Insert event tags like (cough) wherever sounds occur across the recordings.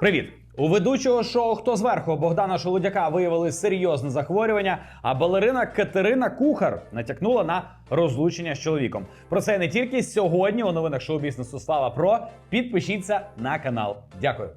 Привіт! У ведучого шоу Хто зверху Богдана Шолодяка виявили серйозне захворювання, а балерина Катерина Кухар натякнула на розлучення з чоловіком. Про це не тільки сьогодні у новинах шоу бізнесу Слава Про. Підпишіться на канал. Дякую.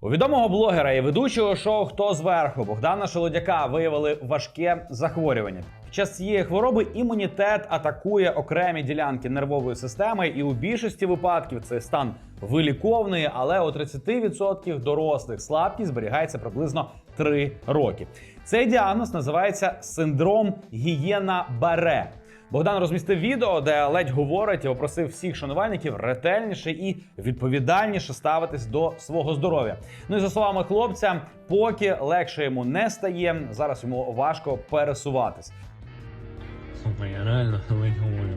У відомого блогера і ведучого шоу Хто зверху Богдана Шолодяка виявили важке захворювання. Під час цієї хвороби імунітет атакує окремі ділянки нервової системи, і у більшості випадків цей стан виліковний, але у 30% дорослих слабкість зберігається приблизно 3 роки. Цей діагноз називається синдром гієна Баре. Богдан розмістив відео, де ледь говорить і попросив всіх шанувальників ретельніше і відповідальніше ставитись до свого здоров'я. Ну і за словами хлопця, поки легше йому не стає, зараз йому важко пересуватись. Слухай, я реально (laughs) ледь говорю.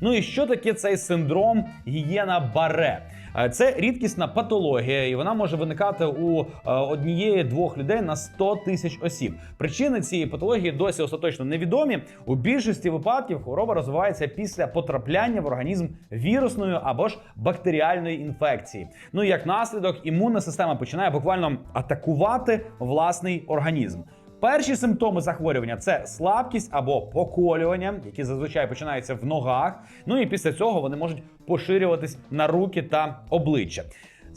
Ну і що таке цей синдром гієна Баре? Е, Це рідкісна патологія, і вона може виникати у е, однієї-двох людей на 100 тисяч осіб. Причини цієї патології досі остаточно невідомі. У більшості випадків хвороба розвивається після потрапляння в організм вірусної або ж бактеріальної інфекції. Ну і як наслідок, імунна система починає буквально атакувати власний організм. Перші симптоми захворювання це слабкість або поколювання, які зазвичай починаються в ногах. Ну і після цього вони можуть поширюватись на руки та обличчя.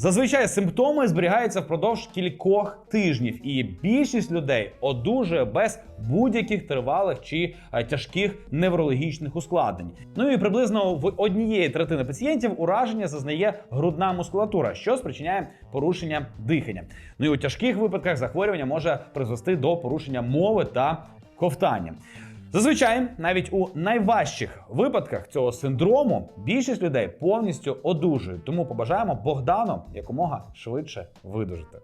Зазвичай симптоми зберігаються впродовж кількох тижнів, і більшість людей одужує без будь-яких тривалих чи е, тяжких неврологічних ускладнень. Ну і приблизно в однієї третини пацієнтів ураження зазнає грудна мускулатура, що спричиняє порушення дихання. Ну і у тяжких випадках захворювання може призвести до порушення мови та ковтання. Зазвичай, навіть у найважчих випадках цього синдрому більшість людей повністю одужують. Тому побажаємо Богдану якомога швидше видужити.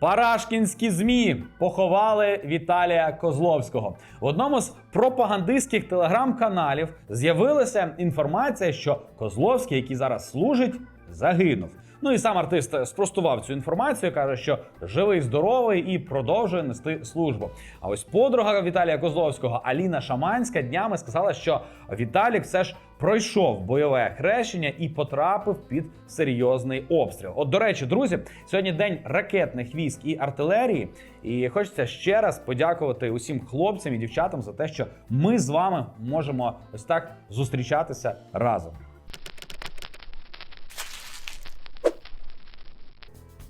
Парашкінські змі поховали Віталія Козловського. В одному з пропагандистських телеграм-каналів з'явилася інформація, що Козловський, який зараз служить, загинув. Ну і сам артист спростував цю інформацію, каже, що живий, здоровий і продовжує нести службу. А ось подруга Віталія Козловського Аліна Шаманська днями сказала, що Віталік все ж пройшов бойове хрещення і потрапив під серйозний обстріл. От до речі, друзі, сьогодні день ракетних військ і артилерії. І хочеться ще раз подякувати усім хлопцям і дівчатам за те, що ми з вами можемо ось так зустрічатися разом.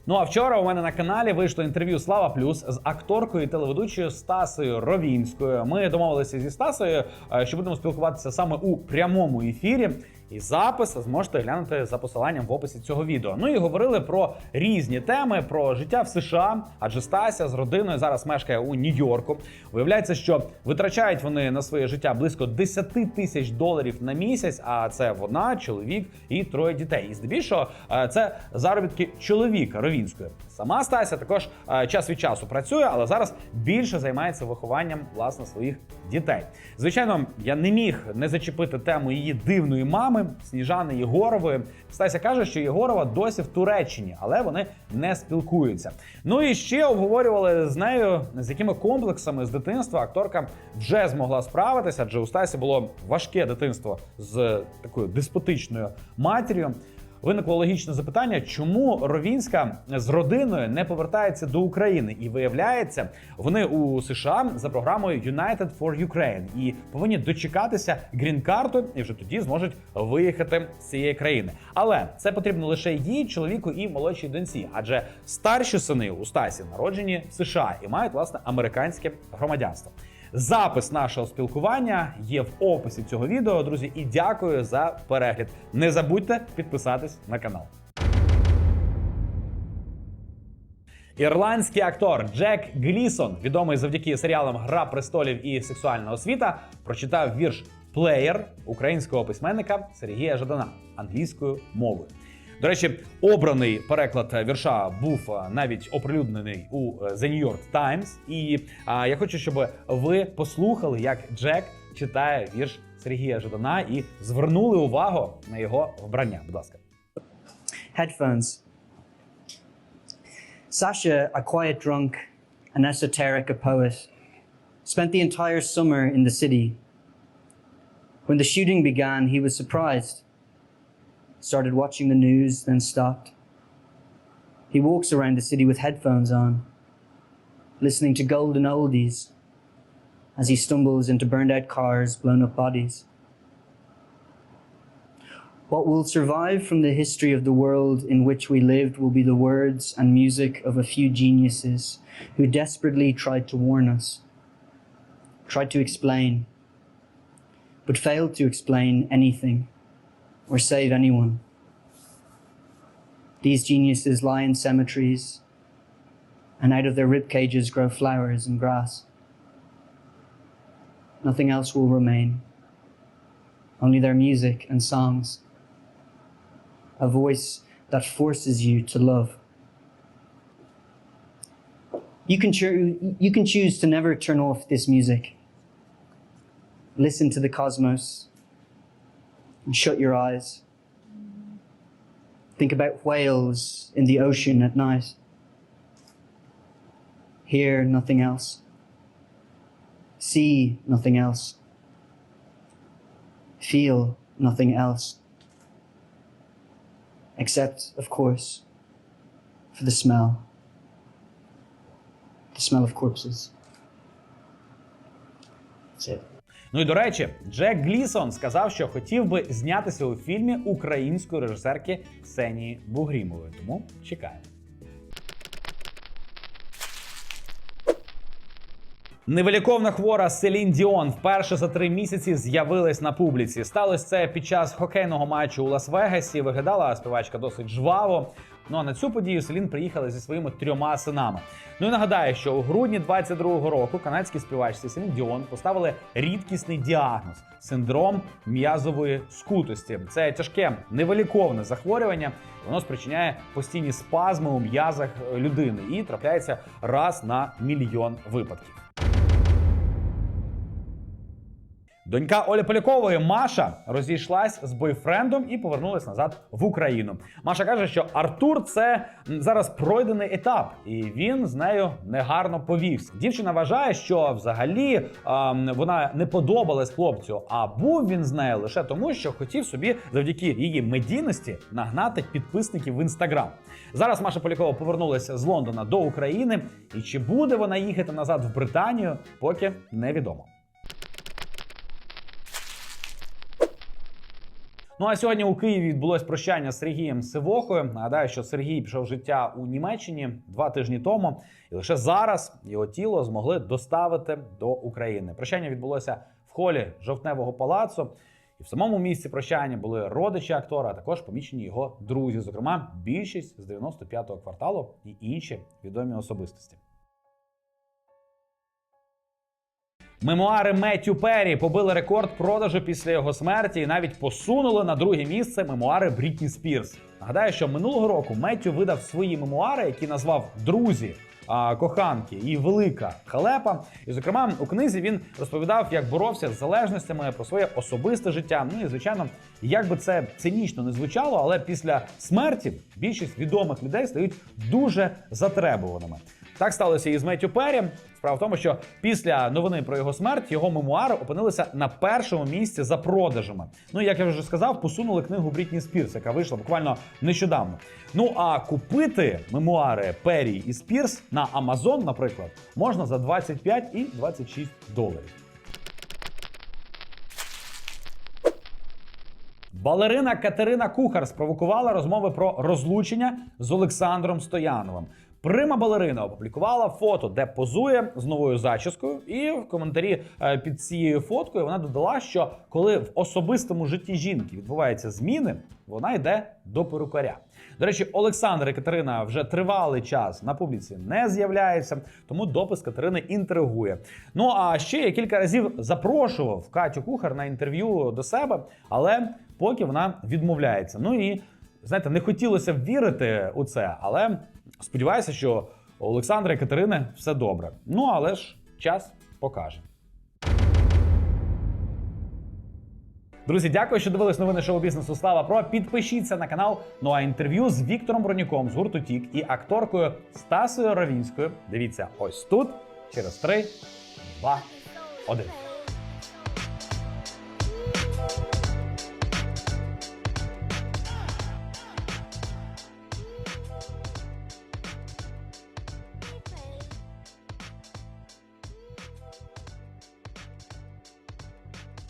Ну а вчора у мене на каналі вийшло інтерв'ю Слава Плюс з акторкою і телеведучою Стасою Ровінською. Ми домовилися зі Стасою, е, що будемо спілкуватися саме у прямому ефірі. І запис зможете глянути за посиланням в описі цього відео. Ну і говорили про різні теми, про життя в США, адже Стася з родиною зараз мешкає у Нью-Йорку. Виявляється, що витрачають вони на своє життя близько 10 тисяч доларів на місяць. А це вона, чоловік і троє дітей. І здебільшого е, це заробітки чоловіка Ровінської. Сама Стася також е, час від часу працює, але зараз більше займається вихованням власне своїх дітей. Звичайно, я не міг не зачепити тему її дивної мами Сніжани Єгорової. Стася каже, що Єгорова досі в Туреччині, але вони не спілкуються. Ну і ще обговорювали з нею, з якими комплексами з дитинства акторка вже змогла справитися, адже у Стасі було важке дитинство з такою деспотичною матір'ю. Виникло логічне запитання, чому Ровінська з родиною не повертається до України, і виявляється, вони у США за програмою United for Ukraine і повинні дочекатися грін-карту, і вже тоді зможуть виїхати з цієї країни. Але це потрібно лише їй, чоловіку і молодшій доньці, адже старші сини у Стасі народжені в США і мають власне американське громадянство. Запис нашого спілкування є в описі цього відео, друзі, і дякую за перегляд. Не забудьте підписатись на канал. Ірландський актор Джек Глісон, відомий завдяки серіалам Гра престолів і Сексуальна освіта, прочитав вірш Плеєр українського письменника Сергія Жадана англійською мовою. До речі, обраний переклад вірша був навіть оприлюднений у е, The New York Times. І а, я хочу, щоб ви послухали, як Джек читає вірш Сергія Жадана і звернули увагу на його вбрання. Будь ласка. Headphones. Sasha, a quiet drunk, an esoteric a poet, spent the entire summer in the city. When the shooting began, he was surprised. Started watching the news, then stopped. He walks around the city with headphones on, listening to golden oldies as he stumbles into burned out cars, blown up bodies. What will survive from the history of the world in which we lived will be the words and music of a few geniuses who desperately tried to warn us, tried to explain, but failed to explain anything or save anyone. These geniuses lie in cemeteries, and out of their rib cages grow flowers and grass. Nothing else will remain, only their music and songs a voice that forces you to love. You can, choo- you can choose to never turn off this music. Listen to the cosmos and shut your eyes. Think about whales in the ocean at night. Hear nothing else. See nothing else. Feel nothing else except, of course, for the smell. The smell of corpses. That's it. Ну і до речі, Джек Глісон сказав, що хотів би знятися у фільмі української режисерки Ксенії Бугрімової. Тому чекаємо. Невиліковна хвора Селін Діон вперше за три місяці з'явилась на публіці. Сталося це під час хокейного матчу у Лас-Вегасі. Виглядала співачка досить жваво. Ну а на цю подію Селін приїхала зі своїми трьома синами. Ну і нагадаю, що у грудні 22-го року канадській співачці Селін Діон поставили рідкісний діагноз синдром м'язової скутості. Це тяжке невиліковне захворювання. Воно спричиняє постійні спазми у м'язах людини і трапляється раз на мільйон випадків. Донька Олі Полякової Маша розійшлась з бойфрендом і повернулась назад в Україну. Маша каже, що Артур це зараз пройдений етап, і він з нею негарно повівся. Дівчина вважає, що взагалі ем, вона не подобалась хлопцю, а був він з нею лише тому, що хотів собі завдяки її медійності нагнати підписників в інстаграм. Зараз Маша Полякова повернулася з Лондона до України, і чи буде вона їхати назад в Британію, поки невідомо. Ну а сьогодні у Києві відбулось прощання з Сергієм Сивохою. Нагадаю, що Сергій пішов життя у Німеччині два тижні тому, і лише зараз його тіло змогли доставити до України. Прощання відбулося в холі жовтневого палацу. І в самому місці прощання були родичі актора, а також помічені його друзі, зокрема, більшість з 95-го кварталу і інші відомі особистості. Мемуари Меттю Перрі побили рекорд продажу після його смерті і навіть посунули на друге місце мемуари Брітні Спірс. Нагадаю, що минулого року Меттю видав свої мемуари, які назвав Друзі. Коханки і велика халепа. І, зокрема, у книзі він розповідав, як боровся з залежностями про своє особисте життя. Ну і звичайно, як би це цинічно не звучало, але після смерті більшість відомих людей стають дуже затребуваними. Так сталося і з Меттю Перрі. Справа в тому, що після новини про його смерть його мемуари опинилися на першому місці за продажами. Ну як я вже сказав, посунули книгу Брітні Спірс, яка вийшла буквально нещодавно. Ну а купити мемуари Перрі і Спірс на Amazon, наприклад, можна за 25 і 26 доларів. Балерина Катерина Кухар спровокувала розмови про розлучення з Олександром Стояновим. Прима балерина опублікувала фото, де позує з новою зачіскою, і в коментарі е, під цією фоткою вона додала, що коли в особистому житті жінки відбуваються зміни, вона йде до перукаря. До речі, Олександр і Катерина вже тривалий час на публіці не з'являються, тому допис Катерини інтригує. Ну а ще я кілька разів запрошував Катю Кухар на інтерв'ю до себе, але поки вона відмовляється. Ну і знаєте, не хотілося б вірити у це, але сподіваюся, що у Олександра і Катерини все добре. Ну але ж час покаже. Друзі, дякую, що дивились новини шоу бізнесу Слава Про. Підпишіться на канал. Ну а інтерв'ю з Віктором Бронюком з гурту Тік і акторкою Стасою Равінською. Дивіться ось тут через 3, 2, 1.